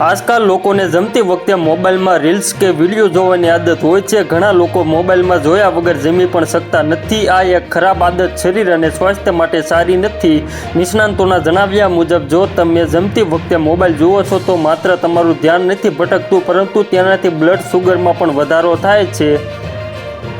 આજકાલ લોકોને જમતી વખતે મોબાઈલમાં રીલ્સ કે વીડિયો જોવાની આદત હોય છે. ઘણા લોકો મોબાઈલમાં જોયા વગર જમી પણ શકતા નથી. આ એક ખરાબ આદત શરીર અને સ્વાસ્થ્ય માટે સારી નથી. નિષ્ણાંતોના જણાવ્યા મુજબ, જો તમે જમતી વખતે મોબાઈલ જુઓ છો, તો માત્ર તમારું ધ્યાન નથી ભટકતું, પરંતુ તેનાથી બ્લડ સુગરમાં પણ વધારો થાય છે.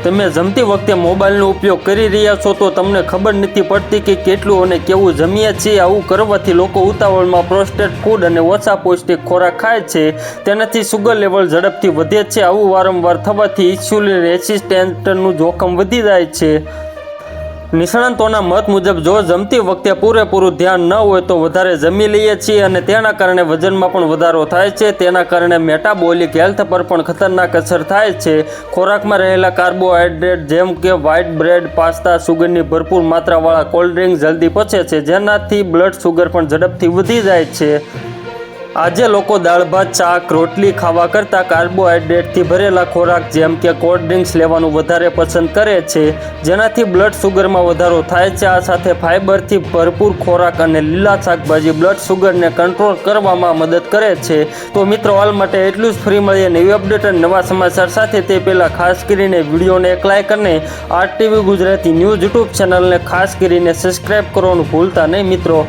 તમે જમતી વખતે મોબાઈલનો ઉપયોગ કરી રહ્યા છો તો તમને ખબર નથી પડતી કે કેટલું અને કેવું જમીએ છીએ. આવું કરવાથી લોકો ઉતાવળમાં પ્રોસ્ટેટ ફૂડ અને ઓછા પૌષ્ટિક ખોરાક ખાય છે. તેનાથી સુગર લેવલ ઝડપથી વધે છે. આવું વારંવાર થવાથી ઇન્સ્યુલિન રેસિસ્ટન્ટનું જોખમ વધી જાય છે. નિષ્ણાંતોના મત મુજબ જો જમતી વખતે પૂરેપૂરું ધ્યાન ન હોય તો વધારે જમી લઈએ છીએ અને તેના કારણે વજનમાં પણ વધારો થાય છે. તેના કારણે મેટાબોલિક હેલ્થ પર પણ ખતરનાક અસર થાય છે. ખોરાકમાં રહેલા કાર્બોહાઈડ્રેટ જેમ કે વ્હાઇટ બ્રેડ, પાસ્તા, સુગરની ભરપૂર માત્રાવાળા કોલ્ડ જલ્દી પચે છે. જેનાથી બ્લડ સુગર પણ ઝડપથી વધી જાય છે. આજે લોકો દાળ, ભાત, શાક, રોટલી ખાવા કરતાં કાર્બોહાઈડ્રેટથી ભરેલા ખોરાક જેમ કે કોલ્ડ ડ્રિંક્સ લેવાનું વધારે પસંદ કરે છે, જેનાથી બ્લડ સુગરમાં વધારો થાય છે. આ સાથે ફાઇબરથી ભરપૂર ખોરાક અને લીલા શાકભાજી બ્લડ સુગરને કંટ્રોલ કરવામાં મદદ કરે છે. તો મિત્રો, હાલ માટે એટલું જ. ફ્રી મળીએ નવી અપડેટ અને નવા સમાચાર સાથે. તે પહેલાં ખાસ કરીને વિડીયોને એક લાઇક અને આરટીવી ગુજરાતી ન્યૂઝ યુટ્યુબ ચેનલને ખાસ કરીને સબસ્ક્રાઈબ કરવાનું ભૂલતા નહીં મિત્રો.